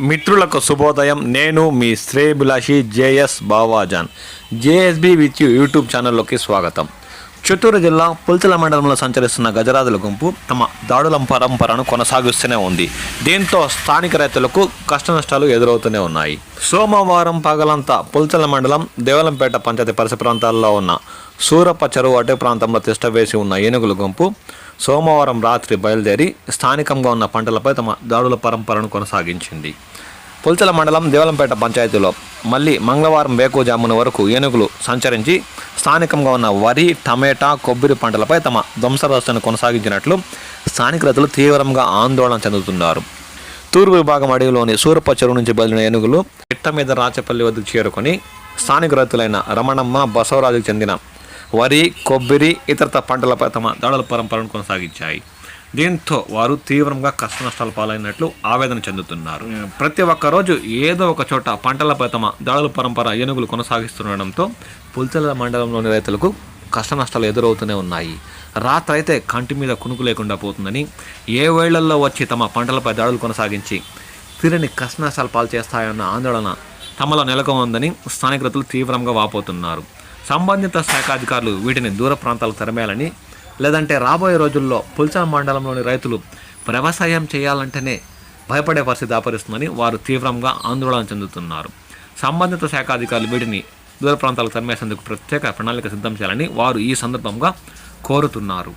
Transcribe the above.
మిత్రులకు శుభోదయం. నేను మీ శ్రేయభిలాషి J S Bavajan. JSB with you YouTube ఛానల్లోకి స్వాగతం. చిత్తూరు జిల్లా పుల్చల మండలంలో సంచరిస్తున్న గజరాజుల గుంపు తమ దాడుల పరంపరను కొనసాగిస్తూనే ఉంది. దీంతో స్థానిక రైతులకు కష్టనష్టాలు ఎదురవుతూనే ఉన్నాయి. సోమవారం పగలంతా పుల్చల మండలం దేవలంపేట పంచాయతీ పరిసర ప్రాంతాల్లో ఉన్న సూరప్ప చెరువు అటు ప్రాంతంలో తిష్టవేసి ఉన్న ఏనుగుల గుంపు సోమవారం రాత్రి బయలుదేరి స్థానికంగా ఉన్న పంటలపై తమ దాడుల పరంపరను కొనసాగించింది. పుల్చల మండలం దేవలంపేట పంచాయతీలో మళ్ళీ మంగళవారం వేకుజామున వరకు ఏనుగులు సంచరించి స్థానికంగా ఉన్న వరి టమేటా కొబ్బరి పంటలపై తమ ధ్వంసరస్తను కొనసాగించినట్లు స్థానిక రైతులు తీవ్రంగా ఆందోళన చెందుతున్నారు. తూర్పు విభాగం అడవిలోని సూరప్ప చెరువు నుంచి బదిలిన ఏనుగులు పిట్ట మీద రాచపల్లి వద్దకు చేరుకొని స్థానిక రైతులైన రమణమ్మ బసవరాజుకు చెందిన వరి కొబ్బరి ఇతరత పంటలపై తమ దాడుల పరంపరను కొనసాగించాయి. దీంతో వారు తీవ్రంగా కష్ట నష్టాలు పాలైనట్లు ఆవేదన చెందుతున్నారు. ప్రతి ఒక్క రోజు ఏదో ఒక చోట పంటలపై తమ దాడుల పరంపర ఏనుగులు కొనసాగిస్తుండడంతో పుల్చెల మండలంలోని రైతులకు కష్ట నష్టాలు ఎదురవుతూనే ఉన్నాయి. రాత్రి అయితే కంటి మీద కునుకు లేకుండా పోతుందని ఏ వేళ్ళలో వచ్చి తమ పంటలపై దాడులు కొనసాగించి తీరని కష్ట నష్టాలు పాలు చేస్తాయన్న ఆందోళన తమలో నెలకొందని స్థానిక రైతులు తీవ్రంగా వాపోతున్నారు. సంబంధిత శాఖ అధికారులు వీటిని దూర ప్రాంతాలకు తరమేయాలని లేదంటే రాబోయే రోజుల్లో పుల్చా మండలంలోని రైతులు వ్యవసాయం చేయాలంటేనే భయపడే పరిస్థితి ఆపరిస్తుందని వారు తీవ్రంగా ఆందోళన చెందుతున్నారు. సంబంధిత శాఖ అధికారులు వీటిని దూర ప్రాంతాలకు తరిమేసేందుకు ప్రత్యేక ప్రణాళిక సిద్ధం చేయాలని వారు ఈ సందర్భంగా కోరుతున్నారు.